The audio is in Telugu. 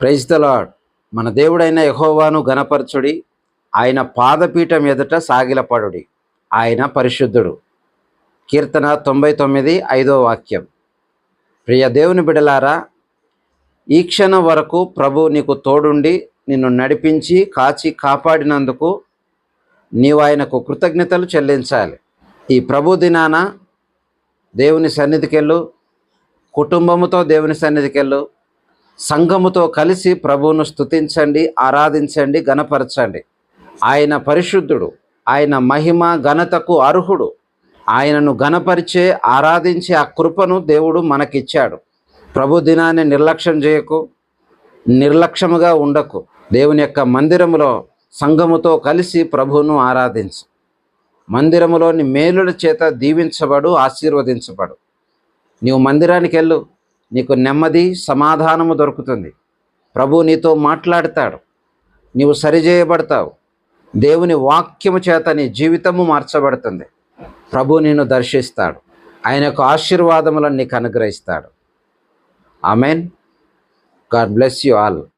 ప్రైజ్ ద లాడ్ మన దేవుడైన యహోవాను గణపరచుడి ఆయన పాదపీఠం ఎదుట సాగిలపడుడి. ఆయన పరిశుద్ధుడు. కీర్తన తొంభై తొమ్మిది ఐదో వాక్యం. ప్రియ దేవుని బిడలారా ఈ క్షణం వరకు ప్రభు నీకు తోడుండి నిన్ను నడిపించి కాచి కాపాడినందుకు నీవు ఆయనకు కృతజ్ఞతలు చెల్లించాలి. ఈ ప్రభు దినాన దేవుని సన్నిధికెళ్ళు కుటుంబముతో దేవుని సన్నిధికెళ్ళు సంఘముతో కలిసి ప్రభువును స్తుతించండి ఆరాధించండి గణపరచండి ఆయన పరిశుద్ధుడు ఆయన మహిమ ఘనతకు అర్హుడు. ఆయనను గణపరిచే ఆరాధించే ఆ కృపను దేవుడు మనకిచ్చాడు. ప్రభు దినాన్ని నిర్లక్ష్యం చేయకు నిర్లక్ష్యముగా ఉండకు. దేవుని యొక్క మందిరములో సంఘముతో కలిసి ప్రభువును ఆరాధించు. మందిరములోని మేలుల చేత దీవించబడు ఆశీర్వదించబడు. నీవు మందిరానికి వెళ్ళు నీకు నెమ్మది సమాధానము దొరుకుతుంది. ప్రభు నీతో మాట్లాడతాడు. నీవు సరిచేయబడతావు. దేవుని వాక్యము చేత నీ జీవితము మార్చబడుతుంది. ప్రభు నిన్ను దర్శిస్తాడు. ఆయన యొక్క ఆశీర్వాదములను నీకు అనుగ్రహిస్తాడు. Amen. God bless you all.